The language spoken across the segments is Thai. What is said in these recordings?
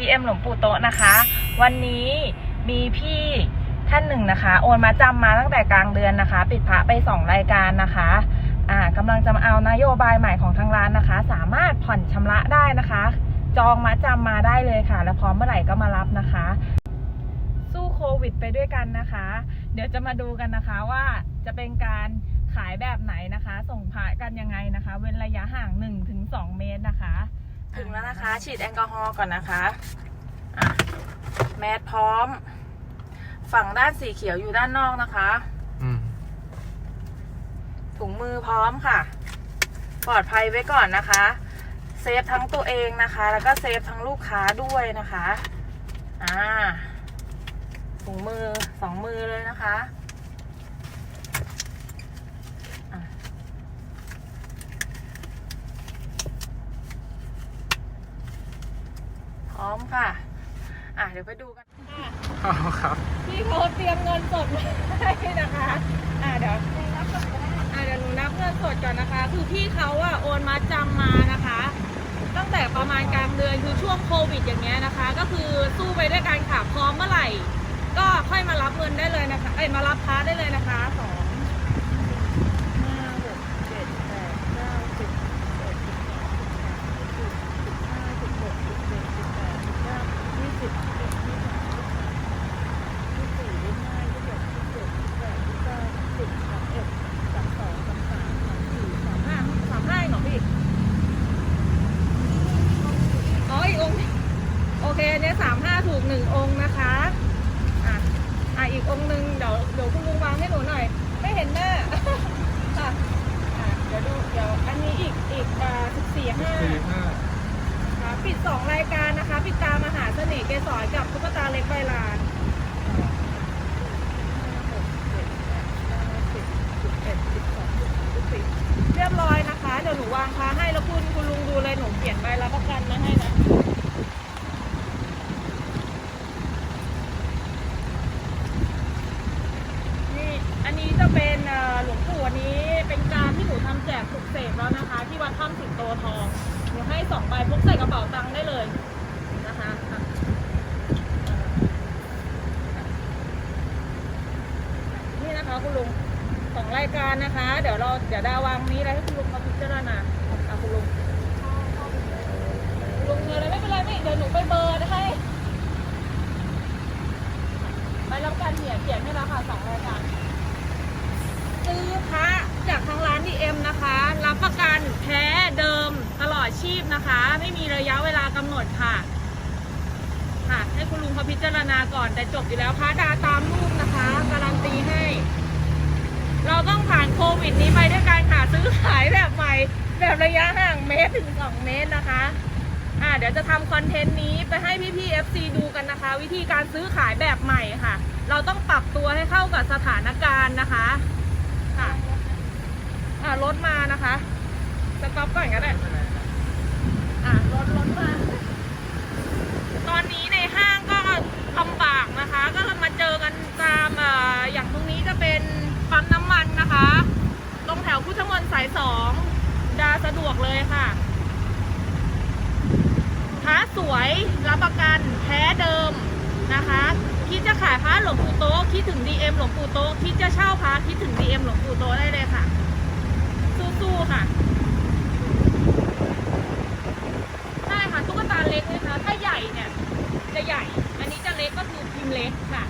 วันนี้มีพี่ท่านหนึ่งนะคะ โอนมาจำมาตั้งแต่กลางเดือนนะคะ ปิดพระไปสองรายการนะคะอ่ากำลังจะมาเอานโยบายใหม่ของทางร้านนะคะ สามารถผ่อนชำระได้นะคะ จองมาจำมาได้เลยค่ะ แล้วพร้อมเมื่อไหร่ก็มารับนะคะ สู้โควิด ไปด้วยกันนะคะ เดี๋ยวจะมาดูกันนะคะว่าจะเป็นการขายแบบไหนนะคะ ส่งพระกันยังไงนะคะ เว้นระยะห่าง1-2 ถึงแล้วนะคะ ฉีดแอลกอฮอล์ก่อนนะคะอะแมสพร้อม ฝั่งด้านสีเขียวอยู่ด้านนอกนะคะ อืมถุงมือพร้อมค่ะ ปลอดภัยไว้ก่อนนะคะ เซฟทั้งตัวเองนะคะ แล้วก็เซฟทั้งลูกค้าด้วยนะคะ อ่าถุงมือสองมือเลยนะคะอะพร้อ มค่ะ อะเดี๋ยวไปดูกันค่ะอ๋อครับ พี่เขาเตรียมเงินสดมาให้นะคะ อ่าเดี๋ยวอ่าเดี๋ยวหนูนับเงินสดก่อนนะคะ คือพี่เขาอะโอนมาจำมานะคะ ตั้งแต่ประมาณกลางเดือนคือช่วงโควิดอย่างเงี้ยนะคะ ก็คือสู้ไปด้วยกันค่ะพร้อมเมื่อไหร่ ก็ค่อยมารับเงินได้เลยนะคะ เอ้ยมารับพาได้เลยนะคะสองห้าหกเจ็ดแปดเก้าสิบสิบเอ็ดสิบสองสิบสามสิบสี่สิบห้าสิบหกสิบเจ็ดสิบแปดสิบเก้ายี่สิบยี่สิบเอ็ดยี่สิบสองยี่สิบสาม ยี่สิบสี่ยี่สิบห้ายี่สิบหกยี่สิบเจ็ดยี่สิบแปดยี่สิบเก้าสิบสามเอ็ดสามสองสามสามสามสี่สามห้าสามห้าเหรอพี่อ๋ออีกองค์โอเคเนี่ยสามห้าถูกหนึ่งองค์นะคะอะ อะอีกองค์หนึ่งเดี๋ยวเดี๋ยวคุณลุงวางให้หนูหน่อย ไม่เห็นหน้า ค่ะอะเดี๋ยวดูเดี๋ยวอันนี้อีกอีกอ่าสิบสี่ห้าสี่ห้าค่ะปิดสองรายการนะคะ ปิดตามหาเสน่ห์เกสรกับตุ๊กตาเล็กใบลานเรียบร้อยนะคะ เดี๋ยวหนูวางค้าให้แล้วคุณคุณลุงดูเลยหนูเปลี่ยนใบรับประกันมาให้นะ นี่อันนี้จะเป็นเอ่อหลวงปู่อันนี้เป็นการที่หนูทำแจกปลุกเสกแล้วนะคะ ที่วัดถ้ำสิงโต ทองหนูให้สองใบพกใส่กระเป๋าตังค์ได้เลยนะคะนี่นะคะคุณลุงสองรายการนะคะ เดี๋ยวเราเดี๋ยวดาวางนี้แล้วให้คุณลุงเขาพิจารณาอะคุณลุงคุณลุงเงินอะไรไม่เป็นไรไม่เดี๋ยวหนูไปเบอร์ให้ไปรับการเขียนเขียนให้แล้วค่ะสองรายการ ซื้อพระจากทางร้านดีเอ็มนะคะ รับประกันแท้เดิมตลอดชีพ นะคะ ไม่มีระยะเวลากำหนดค่ะ ค่ะให้คุณลุงเขาพิจารณาก่อนแต่จบอยู่แล้วพระดาตามรูปนะคะการันตีให้ เราต้องผ่านโควิดนี้ไปด้วยการค่ะซื้อขายแบบใหม่แบบระยะห่างเมตรถึง2เมตรนะคะอ่าเดี๋ยวจะทำคอนเทนต์นี้ไปให้พี่ๆ FC ดูกันนะคะ วิธีการซื้อขายแบบใหม่ค่ะ เราต้องปรับตัวให้เข้ากับสถานการณ์นะคะค่ะอ่ารถมานะคะสต็อปก่อนก็ได้ รถมาตอนนี้ในห้างก็ลำบากนะคะ ก็มาเจอกันตามออย่างตรงนี้จะเป็นปั๊มน้ำมันนะคะ ตรงแถวพุทธมนต์สายสองดาสะดวกเลยค่ะพระสวยรับประกันแท้เดิมนะคะคิดจะขายพระหลวงปู่โต๊ะคิดถึง DM หลวงปู่โต๊ะคิดจะเช่าพระคิดถึง DM หลวงปู่โต๊ะได้เลยค่ะ สู้ๆค่ะ ใช่ค่ะตุ๊กตา เล็กนะคะ ถ้าใหญ่เนี่ยจะใหญ่ อันนี้จะเล็กก็คือพิมพ์เล็กค่ะ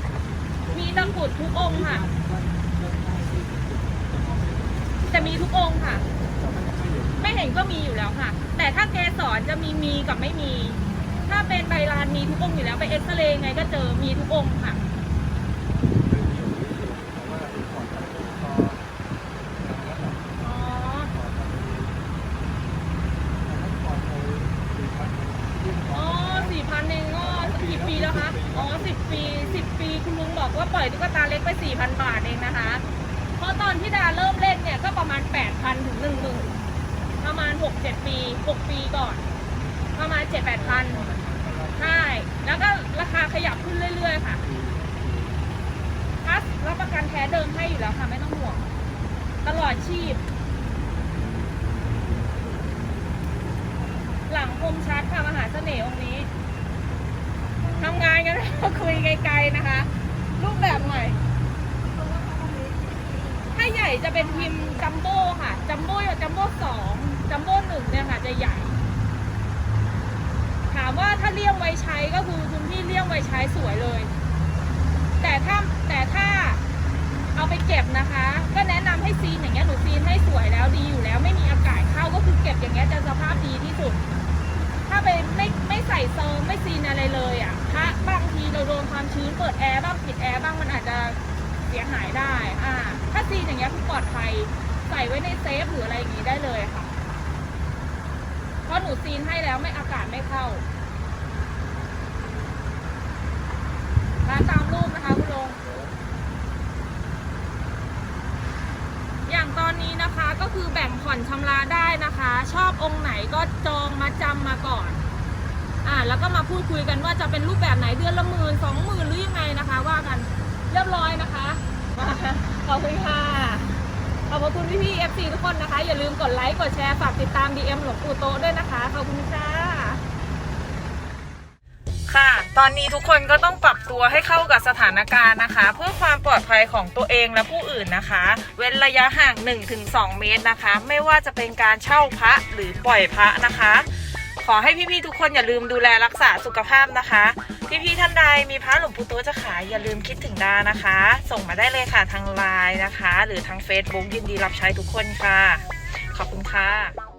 มีตะกรุดทุกองค์ค่ะ จะมีทุกองค์ค่ะ ไม่เห็นก็มีอยู่แล้วค่ะ แต่ถ้าเกสรจะมีมีกับไม่มี ถ้าเป็นใบลานมีทุกองค์อยู่แล้วไปเอ็กซเรย์ไงก็เจอมีทุกองค์ค่ะ อ๋อ อ๋อสี่พันเองก็กี่ปีแล้วคะ อ๋อสิบปีสิบปีคุณลุงบอ กว่าปล่อยตุ๊กตาเล็กไปสี่พันบาทเองนะคะ เพราะตอนที่ดาเริ่มเล่นเนี่ยก็ประมาณแปดพันถึงหนึ่งหมื่นประมาณหกเจ็ดปีหกปีก่อน ประมาณเจ็ดแปดพันใช่ แล้วก็ราคาขยับขึ้นเรื่อย ๆ ค่ะพัสรับประกันแท้เดิมให้อยู่แล้วค่ะ ไม่ต้องห่วง ตลอดชีพ หลังคมชัดค่ะ มหาเสน่ห์องค์นี้ทำงานกันแล้วคุณไกลๆนะคะ รูปแบบใหน่ถ้าใหญ่จะเป็นพิมพ์จัมโบ้ค่ะ จัมโบ้จัมโบ้สองจัมโบ้หนึ่งเนี่ยค่ะจะใหญ่ ถามว่าถ้าเลี่ยมไว้ใช้ก็คือคุณพี่เลี่ยมไว้ใช้สวยเลย แต่ถ้าแต่ถ้าเอาไปเก็บนะคะ ก็แนะนำให้ซีนอย่างเงี้ยหนูซีนให้สวยแล้วดีอยู่แล้ว ไม่มีอากาศเข้าก็คือเก็บอย่างเงี้ยจะสภาพดีที่สุด ถ้าไปไม่ไม่ใส่เซิร์ไม่ซีนอะไรเลยอะพระ ความชื้นเปิดแอร์บ้างปิดแอร์บ้างมันอาจจะเสียหายได้ อ่า ถ้าซีนอย่างเงี้ยคือปลอดภัยใส่ไว้ในเซฟหรืออะไรอย่างงี้ได้เลยค่ะ เพราะหนูซีนให้แล้วไม่อากาศไม่เข้าร้านตามรูปนะคะคุณลุงอย่างตอนนี้นะคะก็คือแบ่งผ่อนชำระได้นะคะ ชอบองค์ไหนก็จองมาจำมาก่อน อ่าแล้วก็มาพูดคุยกันว่าจะเป็นรูปแบบไหนเดือนละหมื่นสองหมื่นหรือยังไงนะคะ ว่ากันเรียบร้อยนะคะขอบคุณค่ะขอบพระคุณพี่พี่เอฟซีทุกคนนะคะ อย่าลืมกดไลค์กดแชร์ฝากติดตาม DM หลวงปู่โตะด้วยนะคะขอบคุณค่ะค่ะ ตอนนี้ทุกคนก็ต้องปรับตัวให้เข้ากับสถานการณ์นะคะ เพื่อความปลอดภัยของตัวเองและผู้อื่นนะคะ เว้นระยะห่าง 1-2 เมตรนะคะ ไม่ว่าจะเป็นการเช่าพระหรือปล่อยพระนะคะข อให้พี่ๆทุกคนอย่าลืมดูแลรักษาสุขภาพนะคะ พี่ๆท่านใดมีพระหลวงปู่โตจะขายอย่าลืมคิดถึงดานะคะ ส่งมาได้เลยค่ะทางไลน์นะคะ หรือทาง Facebook ยินดีรับใช้ทุกคนค่ะ ขอบคุณค่ะ